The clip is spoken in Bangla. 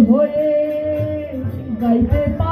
হয়ে গাইতে পারি